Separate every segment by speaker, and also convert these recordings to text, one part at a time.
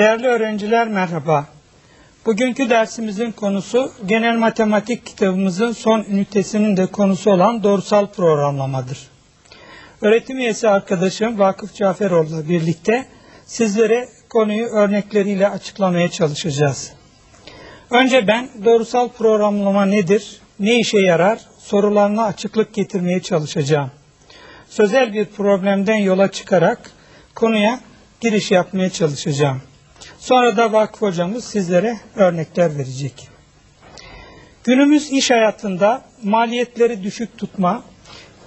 Speaker 1: Değerli öğrenciler merhaba. Bugünkü dersimizin konusu genel matematik kitabımızın son ünitesinin de konusu olan doğrusal programlamadır. Öğretim üyesi arkadaşım Vakıf Caferoğlu'la birlikte sizlere konuyu örnekleriyle açıklamaya çalışacağız. Önce ben doğrusal programlama nedir, ne işe yarar sorularına açıklık getirmeye çalışacağım. Sözel bir problemden yola çıkarak konuya giriş yapmaya çalışacağım. Sonra da vakıf hocamız sizlere örnekler verecek. Günümüz iş hayatında maliyetleri düşük tutma,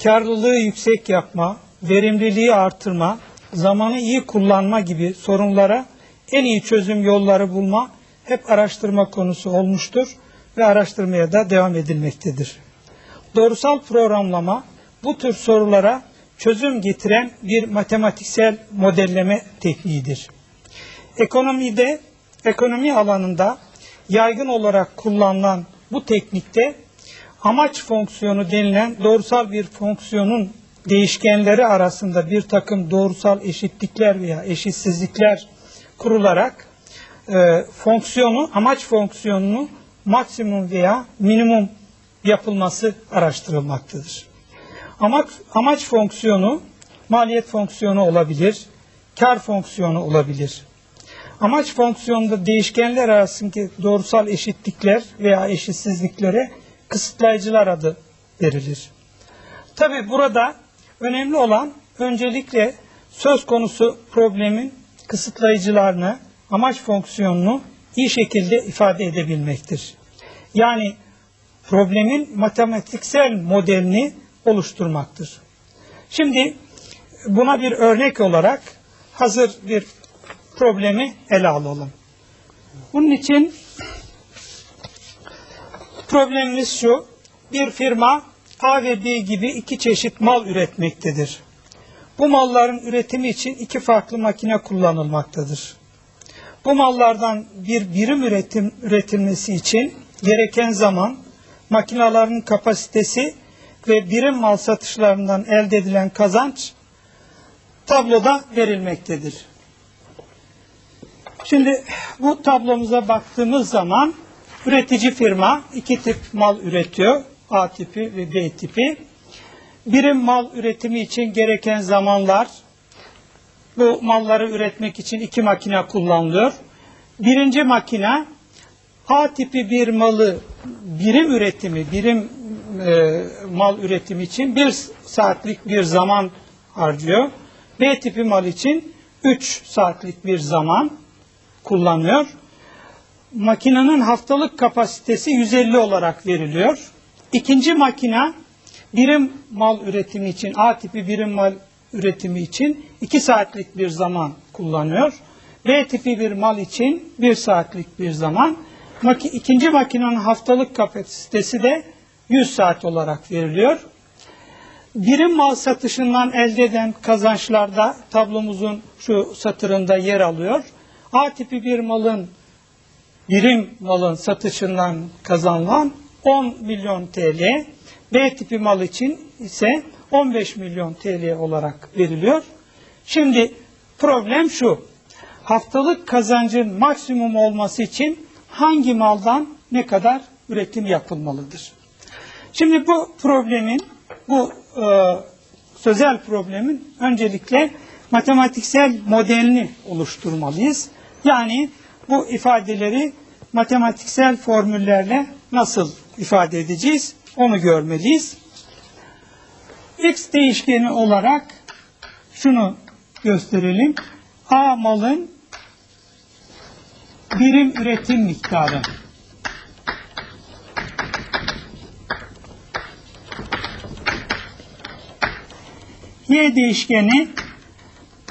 Speaker 1: karlılığı yüksek yapma, verimliliği artırma, zamanı iyi kullanma gibi sorunlara en iyi çözüm yolları bulma hep araştırma konusu olmuştur ve araştırmaya da devam edilmektedir. Doğrusal programlama bu tür sorulara çözüm getiren bir matematiksel modelleme tekniğidir. Ekonomide, ekonomi alanında yaygın olarak kullanılan bu teknikte amaç fonksiyonu denilen doğrusal bir fonksiyonun değişkenleri arasında bir takım doğrusal eşitlikler veya eşitsizlikler kurularak e, fonksiyonu, amaç fonksiyonunu maksimum veya minimum yapılması araştırılmaktadır. Amaç, amaç fonksiyonu maliyet fonksiyonu olabilir, kar fonksiyonu olabilir. Amaç fonksiyonunda değişkenler arasındaki doğrusal eşitlikler veya eşitsizliklere kısıtlayıcılar adı verilir. Tabi burada önemli olan öncelikle söz konusu problemin kısıtlayıcılarını, amaç fonksiyonunu iyi şekilde ifade edebilmektir. Yani problemin matematiksel modelini oluşturmaktır. Şimdi buna bir örnek olarak hazır bir problemi ele alalım. Bunun için problemimiz şu. Bir firma A ve B gibi iki çeşit mal üretmektedir. Bu malların üretimi için iki farklı makine kullanılmaktadır. Bu mallardan bir birim üretim üretilmesi için gereken zaman, makinaların kapasitesi ve birim mal satışlarından elde edilen kazanç tabloda verilmektedir. Şimdi bu tablomuza baktığımız zaman üretici firma iki tip mal üretiyor. A tipi ve B tipi. Birim mal üretimi için gereken zamanlar bu malları üretmek için iki makine kullanılıyor. Birinci makine A tipi bir malı birim üretimi, birim e, mal üretimi için bir saatlik bir zaman harcıyor. B tipi mal için 3 saatlik bir zaman kullanıyor. Makinenin haftalık kapasitesi 150 olarak veriliyor. İkinci makine birim mal üretimi için, A tipi birim mal üretimi için 2 saatlik bir zaman kullanıyor. B tipi bir mal için 1 saatlik bir zaman. Maki, ikinci makinenin haftalık kapasitesi de 100 saat olarak veriliyor. Birim mal satışından elde eden kazançlarda tablomuzun şu satırında yer alıyor. A tipi bir malın birim malın satışından kazanılan 10 milyon TL, B tipi mal için ise 15 milyon TL olarak veriliyor. Şimdi problem şu. Haftalık kazancın maksimum olması için hangi maldan ne kadar üretim yapılmalıdır? Şimdi bu problemin, bu e, sözel problemin öncelikle matematiksel modelini oluşturmalıyız. Yani bu ifadeleri matematiksel formüllerle nasıl ifade edeceğiz onu görmeliyiz. X değişkeni olarak şunu gösterelim. A malın birim üretim miktarı. Y değişkeni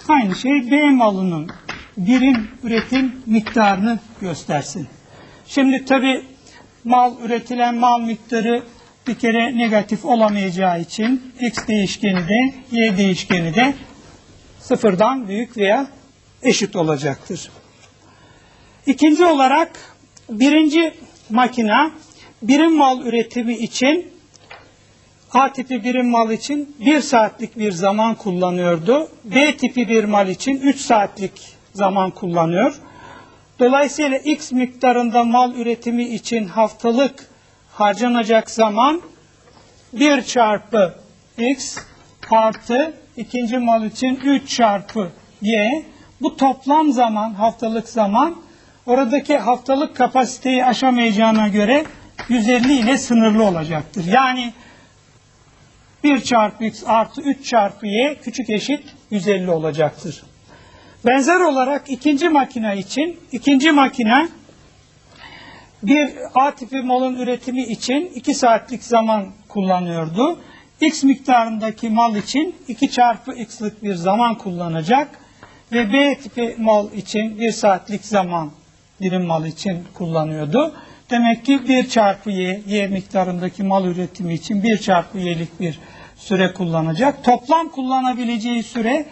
Speaker 1: aynı şey B malının birim üretim miktarını göstersin. Şimdi tabi mal üretilen mal miktarı bir kere negatif olamayacağı için x değişkeni de y değişkeni de sıfırdan büyük veya eşit olacaktır. İkinci olarak birinci makina birim mal üretimi için A tipi birim mal için bir saatlik bir zaman kullanıyordu. B tipi bir mal için 3 saatlik zaman kullanıyor. Dolayısıyla X miktarında mal üretimi için haftalık harcanacak zaman 1 çarpı X artı ikinci mal için 3 çarpı Y. Bu toplam zaman, haftalık zaman oradaki haftalık kapasiteyi aşamayacağına göre 150 ile sınırlı olacaktır. Yani 1 çarpı X artı 3 çarpı Y küçük eşit 150 olacaktır. Benzer olarak ikinci makine için ikinci makine bir A tipi malın üretimi için 2 saatlik zaman kullanıyordu. X miktarındaki mal için 2 çarpı X'lık bir zaman kullanacak ve B tipi mal için 1 saatlik zaman birim mal için kullanıyordu. Demek ki 1 çarpı Y, Y miktarındaki mal üretimi için 1 çarpı Y'lik bir süre kullanacak. Toplam kullanabileceği süre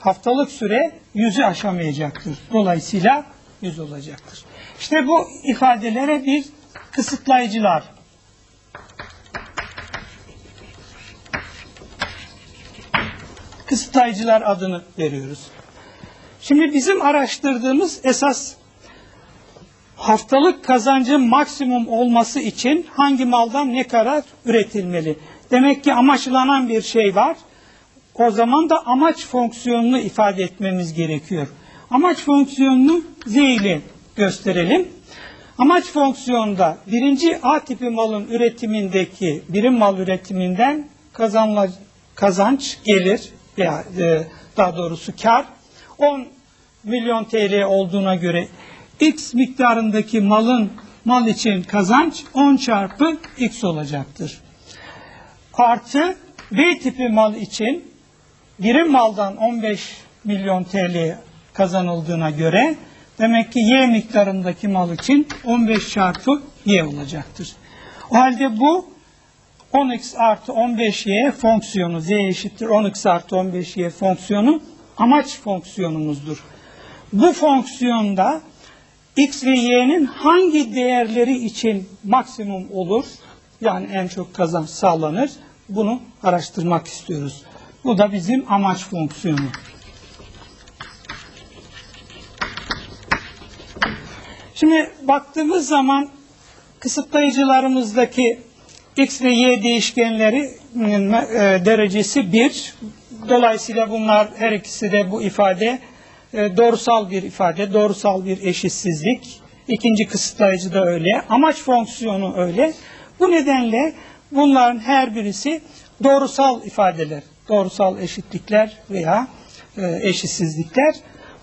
Speaker 1: haftalık süre 100'ü aşamayacaktır. Dolayısıyla 100 olacaktır. İşte bu ifadelere bir kısıtlayıcılar. Kısıtlayıcılar adını veriyoruz. Şimdi bizim araştırdığımız esas haftalık kazancın maksimum olması için hangi maldan ne kadar üretilmeli? Demek ki amaçlanan bir şey var. O zaman da amaç fonksiyonunu ifade etmemiz gerekiyor. Amaç fonksiyonunu Z ile gösterelim. Amaç fonksiyonda birinci A tipi malın üretimindeki birim mal üretiminden kazanla, kazanç gelir veya e, daha doğrusu kar 10 milyon TL olduğuna göre X miktarındaki malın mal için kazanç 10 çarpı X olacaktır. Artı B tipi mal için birim maldan 15 milyon TL kazanıldığına göre demek ki Y miktarındaki mal için 15 çarpı Y olacaktır. O halde bu 10x artı 15y fonksiyonu z eşittir 10x artı 15y fonksiyonu amaç fonksiyonumuzdur. Bu fonksiyonda x ve y'nin hangi değerleri için maksimum olur? Yani en çok kazanç sağlanır. Bunu araştırmak istiyoruz. Bu da bizim amaç fonksiyonu. Şimdi baktığımız zaman kısıtlayıcılarımızdaki x ve y değişkenlerinin e, derecesi 1. Dolayısıyla bunlar her ikisi de bu ifade e, doğrusal bir ifade, doğrusal bir eşitsizlik. İkinci kısıtlayıcı da öyle. Amaç fonksiyonu öyle. Bu nedenle bunların her birisi doğrusal ifadeler, doğrusal eşitlikler veya e, eşitsizlikler.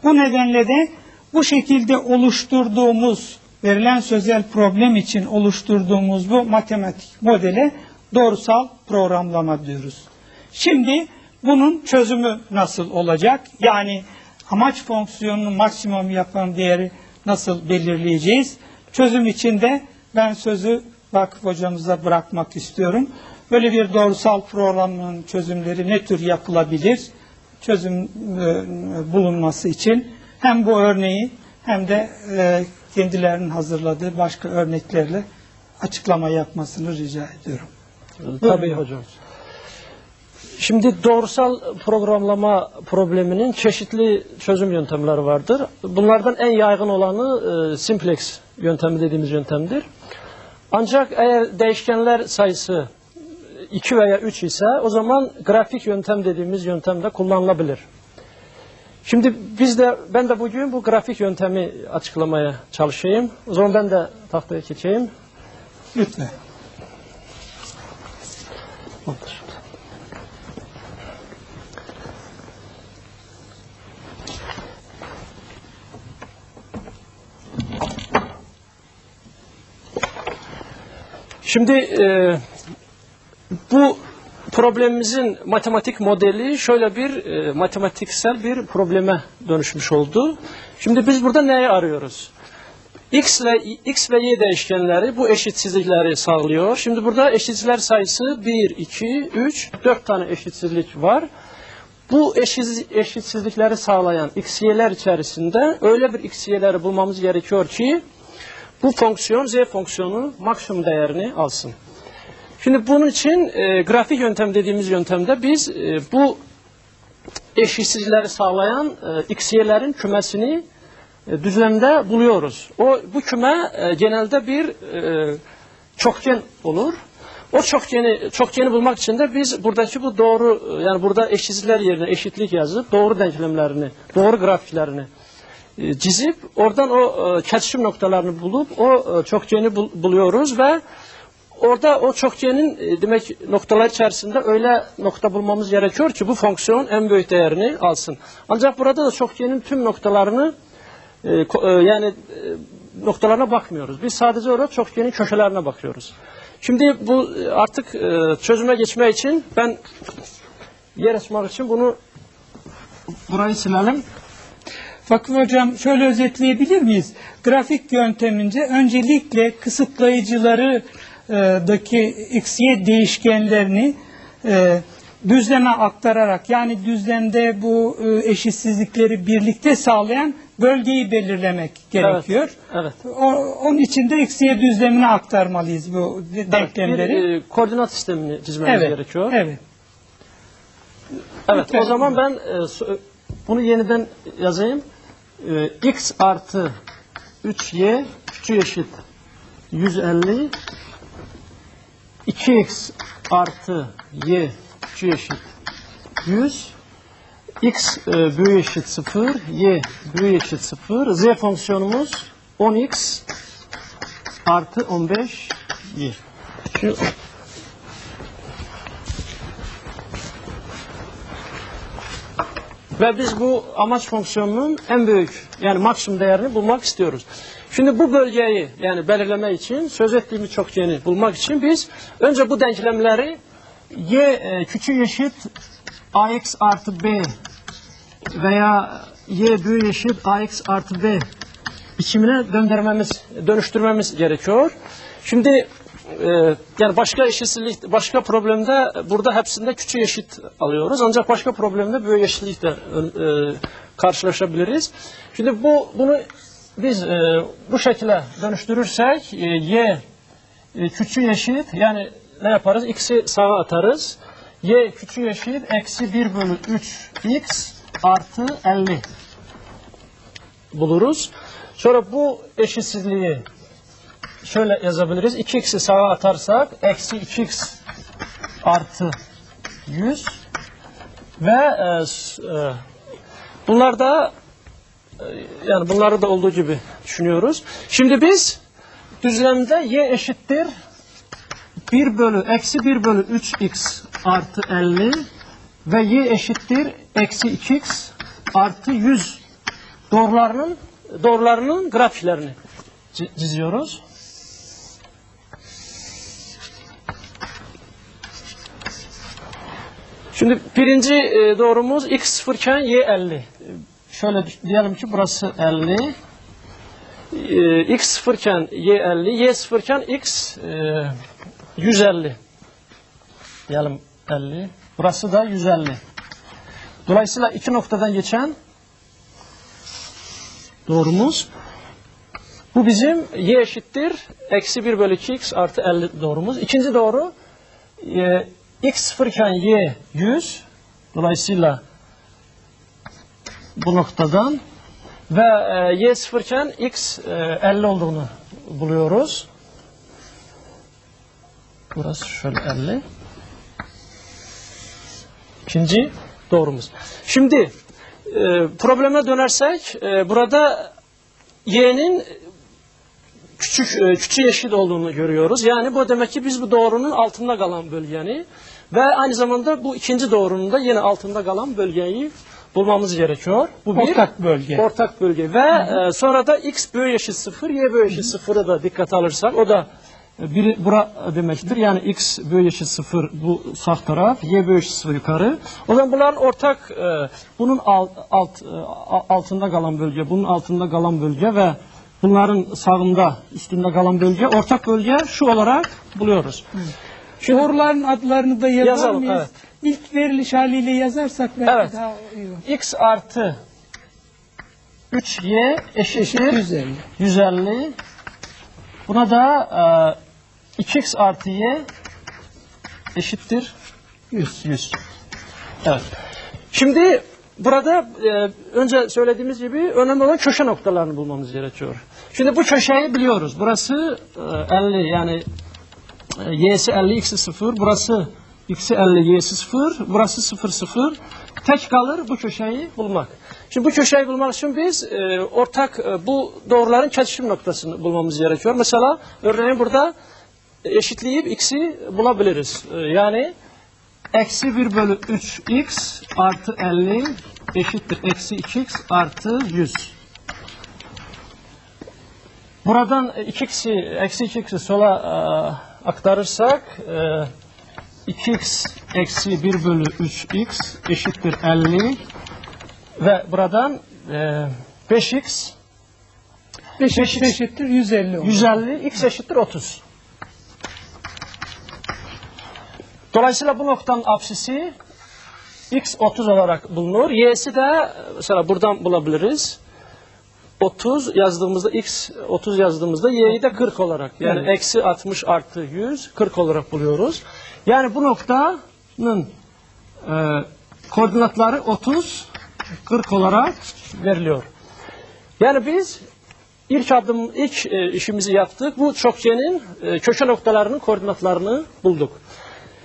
Speaker 1: Bu nedenle de bu şekilde oluşturduğumuz verilen sözel problem için oluşturduğumuz bu matematik modele doğrusal programlama diyoruz. Şimdi bunun çözümü nasıl olacak? Yani amaç fonksiyonunun maksimum yapan değeri nasıl belirleyeceğiz? Çözüm için de ben sözü Vakıf hocamıza bırakmak istiyorum. Böyle bir doğrusal programın çözümleri ne tür yapılabilir? Çözüm e, bulunması için hem bu örneği hem de e, kendilerinin hazırladığı başka örneklerle açıklama yapmasını rica ediyorum.
Speaker 2: Tabii
Speaker 1: Buyurun.
Speaker 2: hocam. Şimdi doğrusal programlama probleminin çeşitli çözüm yöntemleri vardır. Bunlardan en yaygın olanı e, simplex yöntemi dediğimiz yöntemdir. Ancak eğer değişkenler sayısı 2 veya 3 ise o zaman grafik yöntem dediğimiz yöntem de kullanılabilir. Şimdi biz de ben de bugün bu grafik yöntemi açıklamaya çalışayım. O zaman ben de tahtaya geçeyim.
Speaker 1: Lütfen.
Speaker 2: Şimdi e, bu problemimizin matematik modeli şöyle bir e, matematiksel bir probleme dönüşmüş oldu. Şimdi biz burada neyi arıyoruz? X ile X ve Y değişkenleri bu eşitsizlikleri sağlıyor. Şimdi burada eşitsizler sayısı 1, 2, 3, 4 tane eşitsizlik var. Bu eşiz, eşitsizlikleri sağlayan X, Y'ler içerisinde öyle bir X, Y'leri bulmamız gerekiyor ki bu fonksiyon Z fonksiyonu maksimum değerini alsın. Şimdi bunun için e, grafik yöntem dediğimiz yöntemde biz e, bu eşitsizlikleri sağlayan e, x, y'lerin kümesini e, düzlemde buluyoruz. O bu küme e, genelde bir e, çokgen olur. O çokgeni çokgeni bulmak için de biz buradaki bu doğru yani burada eşitsizler yerine eşitlik yazıp doğru denklemlerini, doğru grafiklerini e, çizip oradan o e, kesişim noktalarını bulup o e, çokgeni bul- buluyoruz ve orada o çokgenin e, demek noktalar içerisinde öyle nokta bulmamız gerekiyor ki bu fonksiyon en büyük değerini alsın. Ancak burada da çokgenin tüm noktalarını e, e, yani noktalarına bakmıyoruz. Biz sadece orada çokgenin köşelerine bakıyoruz. Şimdi bu artık e, çözüme geçme için ben yer açmak için bunu burayı silelim.
Speaker 1: Bakın hocam şöyle özetleyebilir miyiz? Grafik yöntemince öncelikle kısıtlayıcıları daki x, y değişkenlerini e, düzleme aktararak yani düzlemde bu e, eşitsizlikleri birlikte sağlayan bölgeyi belirlemek gerekiyor.
Speaker 2: Evet.
Speaker 1: O, onun için de y düzlemine aktarmalıyız bu de-
Speaker 2: Evet,
Speaker 1: denklemleri.
Speaker 2: Bir e, koordinat sistemini çizmemiz
Speaker 1: evet.
Speaker 2: gerekiyor.
Speaker 1: Evet.
Speaker 2: Evet,
Speaker 1: Lütfen.
Speaker 2: o zaman ben e, bunu yeniden yazayım. E, x artı 3y küçük eşit 150 2x artı y küçük eşit 100 x e, büyük eşit 0 y büyük eşit 0 z fonksiyonumuz 10x artı 15 y. Şu Ve biz bu amaç fonksiyonunun en büyük yani maksimum değerini bulmak istiyoruz. Şimdi bu bölgeyi yani belirleme için söz ettiğimiz çokgeni bulmak için biz önce bu denklemleri y e, küçük eşit ax artı b veya y büyük eşit ax artı b biçimine döndürmemiz, dönüştürmemiz gerekiyor. Şimdi e, yani başka eşitsizlik, başka problemde burada hepsinde küçük eşit alıyoruz. Ancak başka problemde büyük eşitlikle e, karşılaşabiliriz. Şimdi bu bunu biz e, bu şekilde dönüştürürsek e, y e, küçük eşit yani ne yaparız? X'i sağa atarız. Y küçük eşit eksi 1 bölü 3 x artı 50 buluruz. Sonra bu eşitsizliği şöyle yazabiliriz. 2x'i sağa atarsak eksi 2x artı 100 ve e, e, bunlar da e, yani bunları da olduğu gibi düşünüyoruz. Şimdi biz düzlemde y eşittir 1 bölü eksi 1 bölü 3x artı 50 ve y eşittir eksi 2x artı 100 doğrularının doğrularının grafiklerini çi- çiziyoruz. Şimdi birinci e, doğrumuz x sıfırken y 50. E, Şöyle diyelim ki burası 50. E, x sıfırken y 50, y sıfırken x e, 150. Diyelim 50. Burası da 150. Dolayısıyla iki noktadan geçen doğrumuz. Bu bizim y eşittir. Eksi 1 bölü 2x artı 50 doğrumuz. İkinci doğru e, x sıfırken y 100. Dolayısıyla bu noktadan ve e, y sıfırken x e, 50 olduğunu buluyoruz. Burası şöyle 50. İkinci doğrumuz. Şimdi e, probleme dönersek e, burada y'nin küçük e, küçük eşit olduğunu görüyoruz. Yani bu demek ki biz bu doğrunun altında kalan bölgeni ve aynı zamanda bu ikinci doğrunun da yine altında kalan bölgeyi bulmamız gerekiyor. Bu bir
Speaker 1: Ortak bölge.
Speaker 2: ortak bölge ve e, sonra da x büyük eşit 0, y büyük eşit 0'ı da dikkate alırsak o da e, biri bura demektir. Yani x büyük eşit 0 bu sağ taraf, y büyük eşit 0 yukarı. O zaman bunların ortak e, bunun alt, alt e, altında kalan bölge, bunun altında kalan bölge ve bunların sağında üstünde kalan bölge ortak bölge şu olarak buluyoruz. Şimdi
Speaker 1: Doğruların adlarını da yazar
Speaker 2: Yazalım,
Speaker 1: mıyız?
Speaker 2: evet.
Speaker 1: İlk veriliş haliyle yazarsak belki
Speaker 2: Evet.
Speaker 1: daha iyi olur.
Speaker 2: x artı 3y
Speaker 1: Eşit
Speaker 2: eşittir
Speaker 1: 150.
Speaker 2: 150. Buna da e, 2x artı y eşittir 100. 100. Evet. Şimdi burada e, önce söylediğimiz gibi önemli olan köşe noktalarını bulmamız gerekiyor. Şimdi bu köşeyi biliyoruz. Burası e, 50 yani y'si 50 x'i 0. Burası x'i 50 y'si 0. Burası 0 0. Tek kalır bu köşeyi bulmak. Şimdi bu köşeyi bulmak için biz e, ortak e, bu doğruların kesişim noktasını bulmamız gerekiyor. Mesela örneğin burada eşitleyip x'i bulabiliriz. E, yani eksi 1 bölü 3x artı 50 eşittir eksi 2x artı 100. Buradan 2x'i, eksi 2x'i sola e, aktarırsak e, 2x eksi 1 bölü 3x eşittir 50 ve buradan e, 5x
Speaker 1: 5
Speaker 2: Beş-
Speaker 1: eşittir 150 olur.
Speaker 2: 150 x eşittir 30. Dolayısıyla bu noktanın apsisi x 30 olarak bulunur. Y'si de mesela buradan bulabiliriz. 30 yazdığımızda x 30 yazdığımızda y'yi de 40 olarak yani eksi 60 artı 100 40 olarak buluyoruz. Yani bu noktanın e, koordinatları 30 40 olarak veriliyor. Yani biz ilk adım ilk e, işimizi yaptık. Bu çokgenin e, köşe noktalarının koordinatlarını bulduk.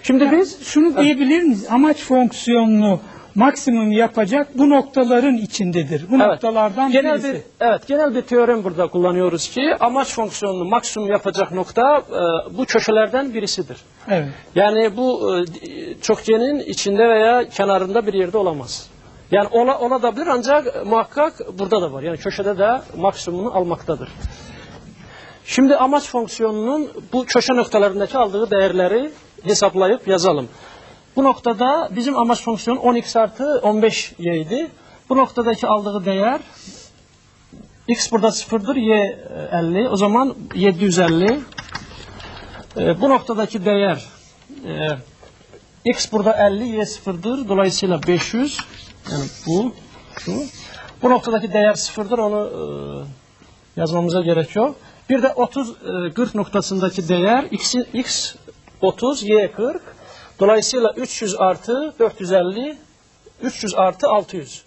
Speaker 2: Şimdi biz
Speaker 1: Şunu diyebilir miyiz? Amaç fonksiyonunu maksimum yapacak bu noktaların içindedir. Bu noktalardan
Speaker 2: genel
Speaker 1: birisi.
Speaker 2: bir evet genel bir teorem burada kullanıyoruz ki amaç fonksiyonunu maksimum yapacak nokta e, bu köşelerden birisidir.
Speaker 1: Evet.
Speaker 2: Yani bu e, çokgenin içinde veya kenarında bir yerde olamaz. Yani ola, olabilir ancak muhakkak burada da var. Yani köşede de maksimumunu almaktadır. Şimdi amaç fonksiyonunun bu köşe noktalarındaki aldığı değerleri hesaplayıp yazalım. Bu noktada bizim amaç fonksiyonu 10x artı 15y idi. Bu noktadaki aldığı değer x burada sıfırdır, y e, 50. O zaman 750. E, bu noktadaki değer e, x burada 50, y sıfırdır. Dolayısıyla 500. Yani bu, şu. Bu noktadaki değer sıfırdır. Onu e, yazmamıza gerekiyor. Bir de 30 e, 40 noktasındaki değer x, x 30, y 40. Dolayısıyla 300 artı 450, 300 artı 600.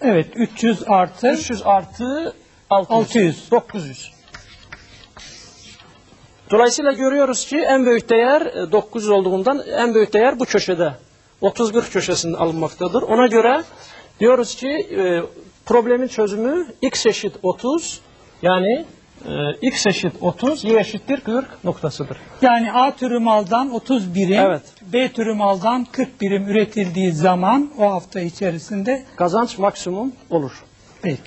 Speaker 1: Evet 300 artı
Speaker 2: 300 artı 600.
Speaker 1: 600.
Speaker 2: 900. Dolayısıyla görüyoruz ki en büyük değer e, 900 olduğundan en büyük değer bu köşede. 30-40 köşesinde alınmaktadır. Ona göre diyoruz ki e, problemin çözümü x eşit 30 yani e, x eşit 30 y eşittir 40 noktasıdır.
Speaker 1: yani A türü maldan 30 birim,
Speaker 2: Evet.
Speaker 1: B türü maldan 40 birim üretildiği zaman o hafta içerisinde
Speaker 2: Kazanç maksimum olur.
Speaker 1: peki.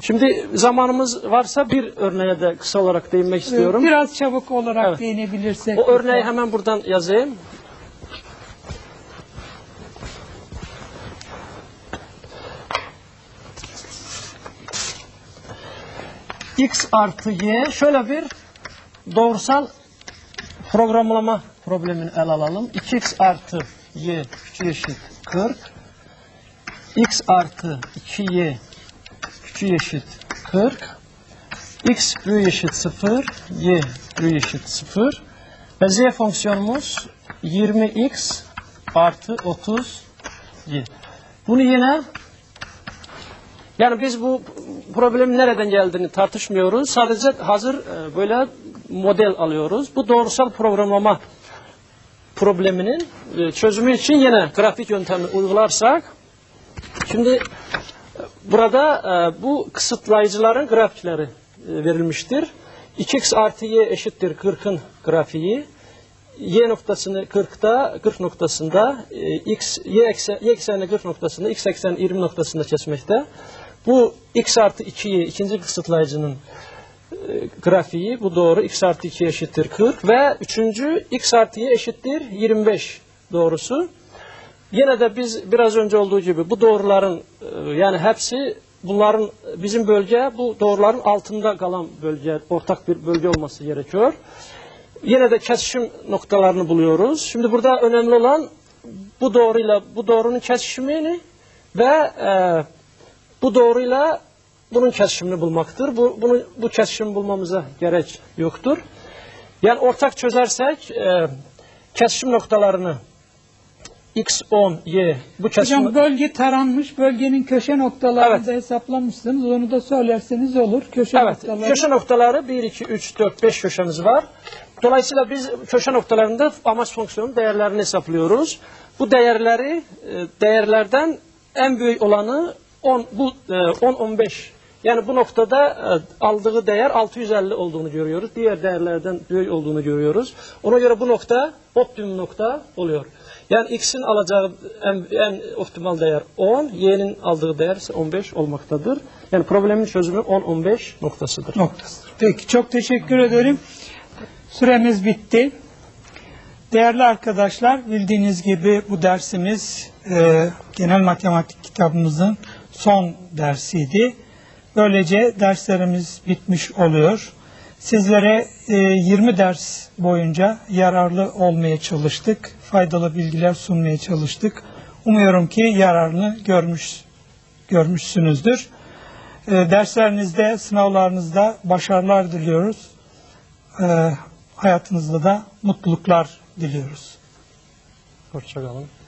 Speaker 2: Şimdi zamanımız varsa bir örneğe de kısa olarak değinmek istiyorum.
Speaker 1: Biraz çabuk olarak
Speaker 2: Evet.
Speaker 1: değinebilirsek.
Speaker 2: O örneği hemen buradan yazayım. X artı y şöyle bir doğrusal programlama problemini ele alalım. 2x artı y küçük eşit 40. x artı 2y küçük eşit 40. x büyük eşit 0, y büyük eşit 0. Ve z fonksiyonumuz 20x artı 30 y. Bunu yine yani biz bu problemin nereden geldiğini tartışmıyoruz. Sadece hazır e, böyle model alıyoruz. Bu doğrusal programlama probleminin e, çözümü için yine grafik yöntemi uygularsak şimdi e, burada bu kısıtlayıcıların grafikleri verilmiştir. 2x artı y eşittir 40'ın grafiği. Y noktasını 40'ta, 40 noktasında, x, y, eksen, y eksenini 40 noktasında, x eksenini 20 noktasında kesmekte. Bu x artı 2'yi ikinci kısıtlayıcının e, grafiği bu doğru x artı 2 eşittir 40 ve üçüncü x artı y eşittir 25 doğrusu. Yine de biz biraz önce olduğu gibi bu doğruların e, yani hepsi bunların bizim bölge bu doğruların altında kalan bölge ortak bir bölge olması gerekiyor. Yine de kesişim noktalarını buluyoruz. Şimdi burada önemli olan bu doğruyla bu doğrunun kesişimini ve e, bu doğruyla bunun kesişimini bulmaktır. Bu, bunu, bu kesişimi bulmamıza gerek yoktur. Yani ortak çözersek e, kesişim noktalarını x10, y bu kesme...
Speaker 1: Hocam bölge taranmış. Bölgenin köşe noktalarını da hesaplamışsınız. Onu da söylerseniz olur. Köşe
Speaker 2: Evet,
Speaker 1: noktaları.
Speaker 2: köşe noktaları 1, 2, 3, 4, 5 köşemiz var. Dolayısıyla biz köşe noktalarında amaç fonksiyonun değerlerini hesaplıyoruz. Bu değerleri, e, değerlerden en büyük olanı 10, bu e, 10-15. Yani bu noktada e, aldığı değer 650 olduğunu görüyoruz. Diğer değerlerden büyük olduğunu görüyoruz. Ona göre bu nokta optimum nokta oluyor. Yani x'in alacağı en, en optimal değer 10, y'nin aldığı değer ise 15 olmaktadır. Yani problemin çözümü 10-15 noktasıdır.
Speaker 1: noktasıdır. Peki çok teşekkür ederim. Süremiz bitti. Değerli arkadaşlar bildiğiniz gibi bu dersimiz e, genel matematik kitabımızın son dersiydi. Böylece derslerimiz bitmiş oluyor. Sizlere e, 20 ders boyunca yararlı olmaya çalıştık. Faydalı bilgiler sunmaya çalıştık. Umuyorum ki yararını görmüş görmüşsünüzdür. E, derslerinizde, sınavlarınızda başarılar diliyoruz. E, hayatınızda da mutluluklar diliyoruz.
Speaker 2: Hoşçakalın.